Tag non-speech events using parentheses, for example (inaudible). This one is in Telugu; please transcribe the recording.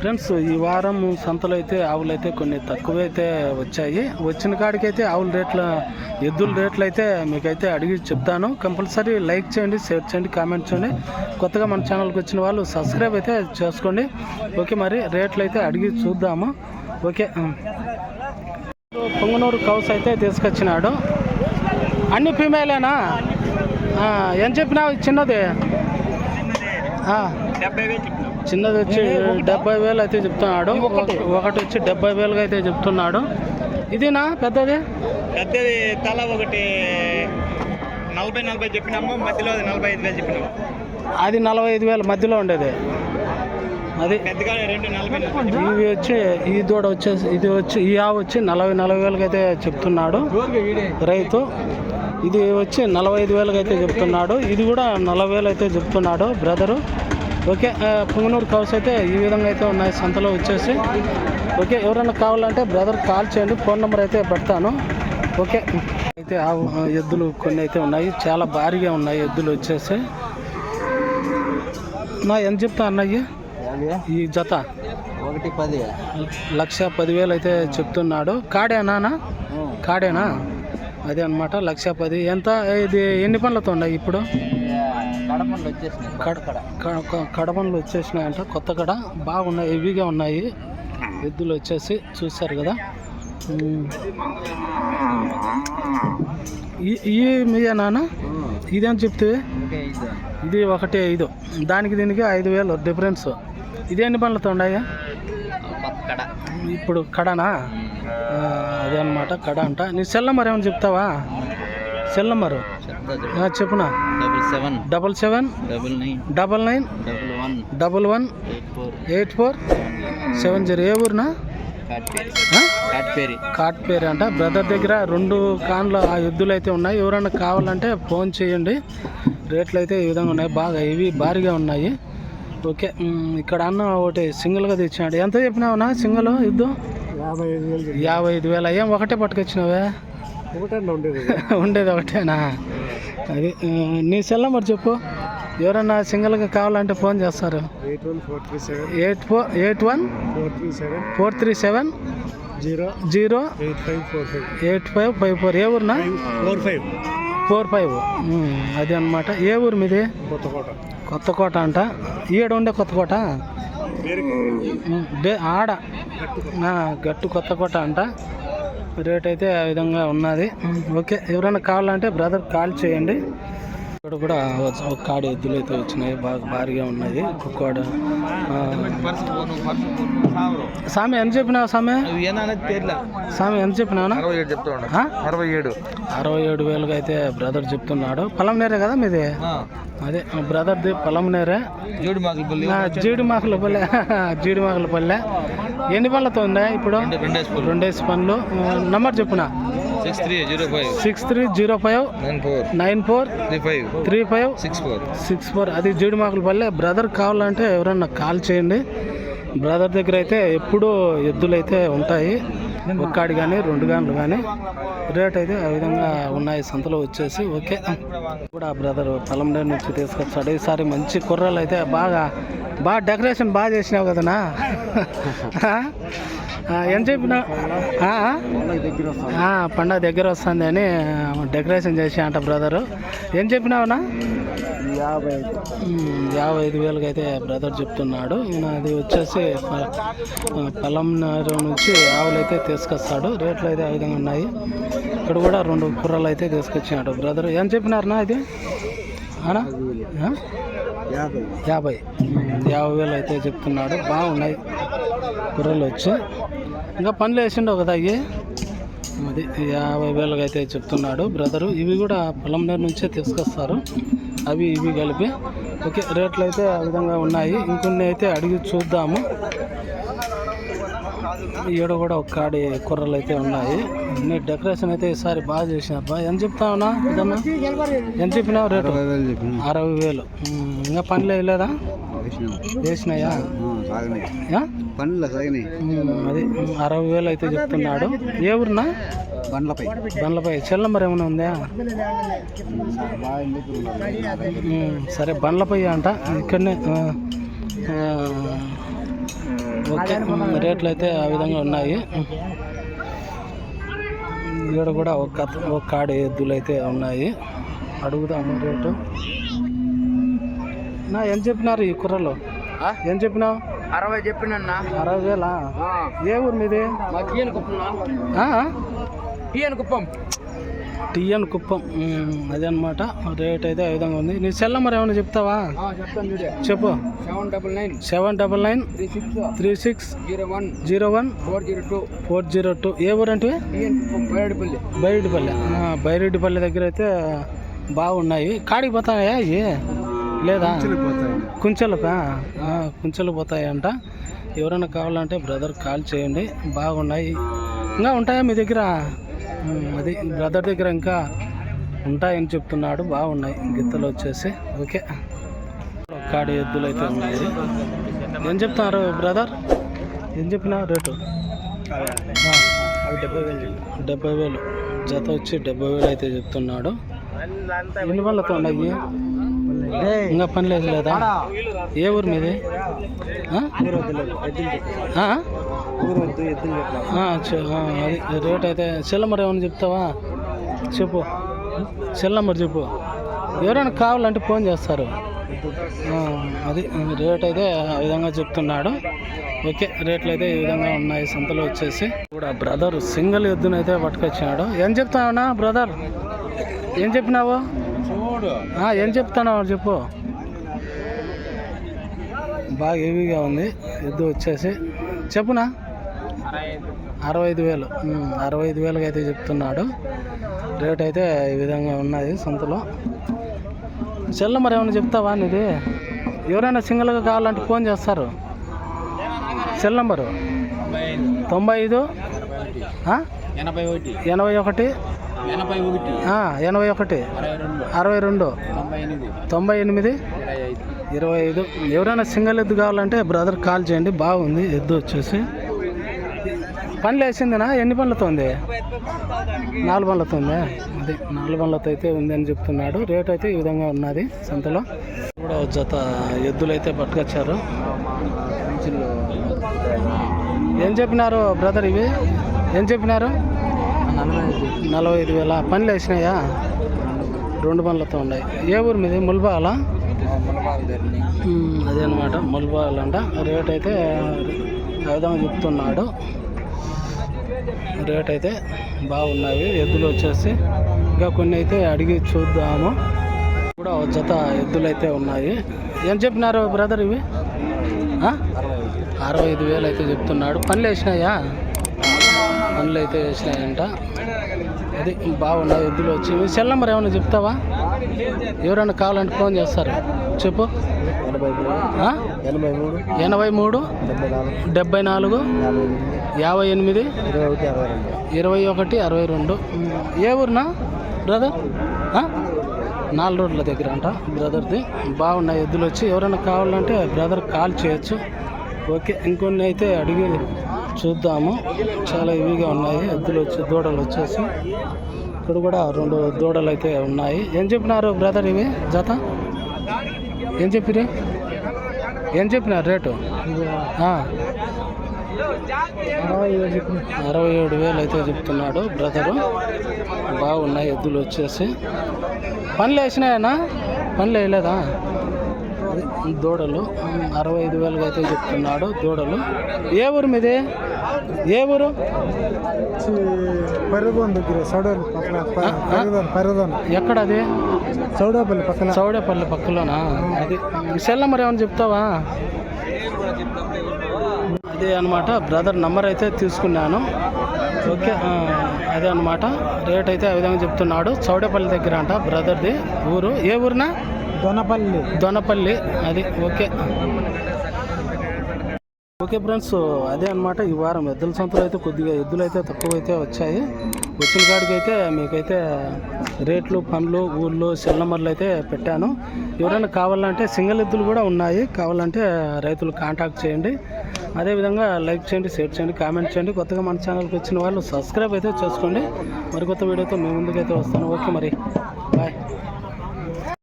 ఫ్రెండ్స్ ఈ వారం సంతలో అయితే ఆవులు అయితే కొన్ని తక్కువైతే వచ్చాయి. వచ్చిన కాడికైతే ఆవుల రేట్ల ఎద్దుల రేట్లు అయితే మీకైతే అడిగి చెప్తాను. కంపల్సరీ లైక్ చేయండి షేర్ చేయండి కామెంట్ చేయండి. కొత్తగా మన ఛానల్కి వచ్చిన వాళ్ళు సబ్స్క్రైబ్ అయితే చేసుకోండి. ఓకే మరి రేట్లు అయితే అడిగి చూద్దాము. ఓకే పొంగనూరు కౌస్ అయితే తీసుకొచ్చినాడు. అన్ని ఫీమేలేనా? ఏం చెప్పినావు చిన్నది? డెబ్బై చిన్నది వచ్చి డెబ్బై వేలు అయితే చెప్తున్నాడు. ఒకటి. వచ్చి డెబ్బై వేలుగా అయితే చెప్తున్నాడు. ఇదినా పెద్దది? పెద్దది తల ఒకటి నలభై నలభై చెప్పినాము మధ్యలో అది నలభై ఐదు వేలు చెప్పినాము. అది నలభై ఐదు వేల మధ్యలో ఉండేది. అది ఇవి వచ్చి ఈ దూడ వచ్చేసి ఇది వచ్చి ఈ ఆవు వచ్చి నలభై నలభై వేలకి అయితే చెప్తున్నాడు. రైతు ఇది వచ్చి నలభై ఐదు వేలకి అయితే చెప్తున్నాడు. ఇది కూడా నలభై వేలు అయితే చెప్తున్నాడు. బ్రదరు ఓకే పుంగనూరు కౌస్ అయితే ఈ విధంగా అయితే ఉన్నాయి. సంతలో వచ్చేసి. ఓకే ఎవరైనా కావాలంటే బ్రదర్ కాల్ చేయండి. ఫోన్ నెంబర్ అయితే పెడతాను. ఓకే. అయితే ఆవు ఆ, ఎద్దులు కొన్ని అయితే ఉన్నాయి. చాలా భారీగా ఉన్నాయి ఎద్దులు వచ్చేసి. నా ఎంత చెప్తా అన్నయ్య? ఈ జత? ఒకటి పది. లక్ష పదివేలు అయితే చెప్తున్నాడు. కాడేనా? కాడేనా? అదే అనమాట లక్ష పది. ఎంత? ఇది ఎన్ని పనులతో ఉన్నాయి ఇప్పుడు? కడపండి వచ్చేసినాయి కడ క- క- కడపలు వచ్చేసినాయంట కొత్త కడ. బాగున్నాయి హెవీగా ఉన్నాయి. ఎద్దులు వచ్చేసి చూస్తారు కదా. ఈ- మీయా నాన్న? ఇదేం చెప్తే? ఇది ఒకటి ఐదు. దానికి దీనికి ఐదు వేలు డిఫరెన్స్. ఇది ఎన్ని పనులతో ఉన్నాయా? ఇప్పుడు కడనా? అదే అనమాట కడ అంట. నీ సెల్ నెంబర్ ఏమైనా చెప్తావా? Cell number? చెప్పునా? Double seven? Double seven double nine? Double nine double one? Double one eight four? Seven zero. ఏ ఊరినా? కాట్పేరి. కాట్పేరి కాట్ పేరు అంట. బ్రదర్ దగ్గర రెండు కాన్లు ఆ ఎద్దులు అయితే ఉన్నాయి. ఎవరైనా కావాలంటే ఫోన్ చేయండి. రేట్లు అయితే ఈ విధంగా ఉన్నాయి. బాగా ఇవి భారీగా ఉన్నాయి. ఓకే. ఇక్కడ అన్న ఒకటి సింగిల్గా తెచ్చినాడు. ఎంత చెప్పినావునా? సింగిల్ ఎద్దు? యాభై ఐదు వేలు యాభై ఐదు వేల? ఏం ఒకటే పట్టుకొచ్చినావే? ఉండేది (laughs) ఉండేది ఒకటేనా? అది నీ సెల్ నెంబర్ చెప్పు. ఎవరన్నా సింగిల్గా కావాలంటే ఫోన్ చేస్తారు. Eight four eight one four three seven four three seven zero zero eight five five eight five five four. ఏ ఊరునా? Four five. Four five. అది అనమాట ఏ ఊరు మీది? కొత్తకోట. కొత్తకోట అంట. ఈడ ఉండే కొత్తకోట? ఆడ. గట్టు కొత్తకోట అంట. రేట్ అయితే ఆ విధంగా ఉన్నది. ఓకే ఎవరైనా కావాలంటే బ్రదర్ కాల్ చేయండి. ఇక్కడ కూడా ఒక కాడి ఎద్దులు అయితే వచ్చినాయి. బాగా భారీగా ఉన్నాయి కుక్కోడ సామి ఎంత చెప్పినావు సామి? తేర్లా సామి ఎంత చెప్పినావునా అరవై ఏడు? అరవై ఏడు. వేలుగా అయితే బ్రదర్ చెప్తున్నాడు. పొలం నేరే కదా మీది? అదే బ్రదర్ది పొలం నేరే జోడి మాకులు బల్లి నా జీడి మాకుల పల్లె. జీడి మాకుల పల్లె. (laughs) ఎన్ని పనులతో ఉందా ఇప్పుడు? రెండేసి పనులు నంబర్ చెప్పున? Six three zero five. Six three zero five. Nine four. Nine four. Three five. Three five. Six four. Six four. అది జీడి మాకుల పల్లె. బ్రదర్ కావాలంటే ఎవరన్నా కాల్ చేయండి. బ్రదర్ దగ్గర అయితే ఎప్పుడూ ఎద్దులు అయితే ఉంటాయి. ఒక్కాడి కానీ రెండు గాన్లు కానీ రేట్ అయితే ఆ విధంగా ఉన్నాయి. సంతలో వచ్చేసి ఓకే. కూడా బ్రదర్ పొలంలో నుంచి తీసుకొచ్చాడు. ఈసారి మంచి కుర్రలు అయితే బాగా బాగా డెకరేషన్ బాగా చేసినావు కదనా? ఏం చెప్పినా దగ్గర పండగ దగ్గర వస్తుంది అని డెకరేషన్ చేసి అంట బ్రదరు. ఏం చెప్పినావునా? యాభై యాభై ఐదు వేలకి అయితే బ్రదర్ చెప్తున్నాడు. అది వచ్చేసి ప- పొలం నుంచి ఆవులు అయితే తీసుకొస్తాడు. రేట్లు అయితే ఆ విధంగా ఉన్నాయి. ఇక్కడ కూడా రెండు కుర్రలు అయితే తీసుకొచ్చినాడు బ్రదర్. ఏం చెప్పినారనా ఇది? యాభై. యాభై. వేలు అయితే చెప్తున్నాడు. బాగున్నాయి. కుర్రలు వచ్చి. ఇంకా పనులు వేసిండవు కదా అయ్యి? అది యాభై వేలుగా అయితే చెప్తున్నాడు. బ్రదరు ఇవి కూడా పొలం నుంచే తీసుకొస్తారు. అవి ఇవి కలిపి. ఓకే రేట్లు అయితే ఆ విధంగా ఉన్నాయి. ఇంకొన్ని అయితే అడిగి చూద్దాము. ఈడ కూడా ఒక కాడి కుర్రలు అయితే ఉన్నాయి. అన్ని డెకరేషన్ అయితే ఈసారి బాగా చేసినారు. బా ఎంత చెప్తావునా ఇదన్నా? ఎంత చెప్పినావు రేటు? అరవై వేలు ఇంకా పనులు వేయలేదా వేసినాయా? పనులు అది అరవై వేలు అయితే చెప్తున్నాడు. ఏ ఊరినా? బండ్లపై. బండ్లపై. సెల్ నెంబర్ ఏమైనా ఉందా? సరే బండ్లపై అంట. ఇక్కడనే ఓకే. రేట్లు అయితే ఆ విధంగా ఉన్నాయి. ఇక్కడ కూడా ఒక ఒక కాడి ఎద్దులు అయితే ఉన్నాయి. అడుగుదాము రేటు. నా ఏం చెప్పినారు ఈ కుర్రలు ఏం చెప్పినావు? అరవై చెప్పినన్నా అరవై వేలా? ఏ ఊరు మీది? టీఎన్ కుప్పం? టీఎన్ కుప్పం. అదే అనమాట రేట్ అయితే ఆ విధంగా ఉంది. నీ సెల్ నెంబర్ ఏమైనా చెప్తావా? చెప్పు. Seven double nine. Seven double nine three six zero one zero one four zero two. Four zero two. ఏ ఊరు అంటే టీఎన్ కుప్పం బయటపల్లి బైరెడ్డిపల్లి. ఆ, బైరెడ్డిపల్లి దగ్గర అయితే బాగున్నాయి. కాడికి పోతాయా ఇవి లేదా? కుంచెలుకా ఆ, కుంచెలు పోతాయంట. ఎవరైనా కావాలంటే బ్రదర్ కాల్ చేయండి. బాగున్నాయి. ఇంకా ఉంటాయా మీ దగ్గర? అది బ్రదర్ దగ్గర ఇంకా ఉంటాయని చెప్తున్నాడు బాగున్నాయి. గిత్తలు వచ్చేసి. ఓకే. కాడి ఎద్దులు అయితే ఉన్నాయి. ఏం చెప్తున్నారు బ్రదర్ ఏం చెప్పినా రేటు? డెబ్బై వేలు డెబ్బై వేలు. జత వచ్చి డెబ్బై వేలు అయితే చెప్తున్నాడు. ఎన్ని పళ్ళతో ఉన్నాయి? ఇంకా పని లేదు లేదా? ఏ ఊరు మీది? అది రేట్ అయితే సెల్ నెంబర్ ఏమైనా చెప్తావా? చెప్పు. సెల్ నెంబర్ చెప్పు. ఎవరైనా కావాలంటే ఫోన్ చేస్తారు. అది రేట్ అయితే ఆ విధంగా చెప్తున్నాడు. ఓకే రేట్లు అయితే ఈ విధంగా ఉన్నాయి. సంతలో వచ్చేసి కూడా బ్రదర్ సింగిల్ ఎద్దునైతే పట్టుకొచ్చినాడు. ఏం చెప్తావునా బ్రదర్? ఏం చెప్పినావు? ఏం చెప్తున్నావు చెప్పు. బాగా హెవీగా ఉంది. ఎద్దు వచ్చేసి చెప్పునా అరవై ఐదు వేలు. అరవై ఐదు వేలకి అయితే చెప్తున్నాడు. రేట్ అయితే ఈ విధంగా ఉన్నాయి సంతలో. సెల్ మరి ఏమైనా చెప్తావా నీది? ఎవరైనా సింగిల్గా కావాలంటే ఫోన్ చేస్తారు. సెల్ నంబరు తొంభై ఐదు? ఎనభై ఒకటి. ఎనభై ఒకటి. ఎనభై ఒకటి. ఎనభై ఒకటి. అరవై రెండు. తొంభై ఎనిమిది. ఇరవై ఐదు. ఎవరైనా సింగిల్ ఎద్దు కావాలంటే బ్రదర్ కాల్ చేయండి. బాగుంది. ఎద్దు వచ్చేసి. పనులు వేసిందినా? ఎన్ని పనులతో ఉంది నాలుగు పనులతో ఉంది అది నాలుగు పనులతో అయితే ఉంది అని చెప్తున్నాడు. రేట్ అయితే ఈ విధంగా ఉన్నది సంతలో. కూడా జత ఎద్దులు అయితే పట్టుకొచ్చారు. ఏం చెప్పినారు బ్రదర్ ఇవి? ఏం చెప్పినారు? నలభై ఐదు వేల. పనులు వేసినాయా? రెండు పనులతో ఉన్నాయి. ఏ ఊరు మీది? ముల్బాలా? అదే అనమాట ముల్బాల్ అంట రేట్ అయితే విధంగా చెప్తున్నాడు. రేట్ అయితే బాగున్నాయి. ఎద్దులు వచ్చేసి ఇంకా కొన్ని అయితే అడిగి చూద్దాము. కూడా జత ఎద్దులు అయితే ఉన్నాయి. ఏం చెప్పినారు బ్రదర్ ఇవి? ఆ? అరవై ఐదు వేలు అయితే చెప్తున్నాడు. పనులు వేసినాయా? పనులు అయితే వేసినాయంట అది బాగున్నాయి ఎద్దులు వచ్చి సెల్ నెంబర్ ఏమైనా చెప్తావా? ఎవరైనా కావాలంటే ఫోన్ చేస్తారు. చెప్పు. ఎనభై మూడు ఎనభై మూడు డెబ్బై నాలుగు యాభై ఎనిమిది ఇరవై ఒకటి అరవై రెండు. ఏ ఊరునా? బ్రదర్ నాలుగు రోడ్ల దగ్గర అంట బ్రదర్ది బాగున్నాయి ఎద్దులు వచ్చి. ఎవరైనా కావాలంటే బ్రదర్ కాల్ చేయొచ్చు. ఓకే ఇంకొన్ని అయితే అడిగి చూద్దాము. చాలా ఇవిగా ఉన్నాయి. ఎద్దులు వచ్చి దూడలు వచ్చేసి. ఇక్కడ కూడా రెండు దూడలు అయితే ఉన్నాయి. ఏం చెప్పినారు బ్రదర్ ఇవి? జత? ఏం చెప్పిరు ఏం చెప్పినారు రేటు? అరవై ఏడు వేలు అయితే చెప్తున్నాడు బ్రదరు. బాగున్నాయి ఎద్దులు వచ్చేసి. పనులు వేసినాయనా? పనులు వేయలేదా? దూడలు? అరవై ఐదు వేలుగా అయితే చెప్తున్నాడు దూడలు. ఏ ఊరు మీది? ఏ ఊరు? పరిగోన్ దగ్గర ఎక్కడ అది సౌడోపల్లి పక్కన. చౌడేపల్లి పక్కలోనా? అది సెల్ నెంబర్ ఏమైనా చెప్తావా? అదే అనమాట బ్రదర్ నంబర్ అయితే తీసుకున్నాను. ఓకే అదే అనమాట రేట్ అయితే ఆ విధంగా చెప్తున్నాడు. చౌడేపల్లి దగ్గర అంట బ్రదర్ది ఊరు. ఏ ఊరునా? దొనపల్లి. దొనపల్లి అది ఓకే. ఓకే ఫ్రెండ్స్ అదే అన్నమాట ఈ వారం ఎద్దుల సంతలో అయితే కొద్దిగా ఎద్దులు అయితే తక్కువ అయితే వచ్చాయి. వచ్చిన కాడికి అయితే మీకైతే రేట్లు పనులు ఊళ్ళో సెల్ నెంబర్లు అయితే పెట్టాను. ఎవరైనా కావాలంటే సింగిల్ ఎద్దులు కూడా ఉన్నాయి. కావాలంటే రైతులు కాంటాక్ట్ చేయండి. అదేవిధంగా లైక్ చేయండి షేర్ చేయండి కామెంట్ చేయండి. కొత్తగా మన ఛానల్కి వచ్చిన వాళ్ళు సబ్స్క్రైబ్ అయితే చేసుకోండి. మరి కొత్త వీడియోతో మీ ముందుకైతే వస్తాను. ఓకే మరి. బాయ్.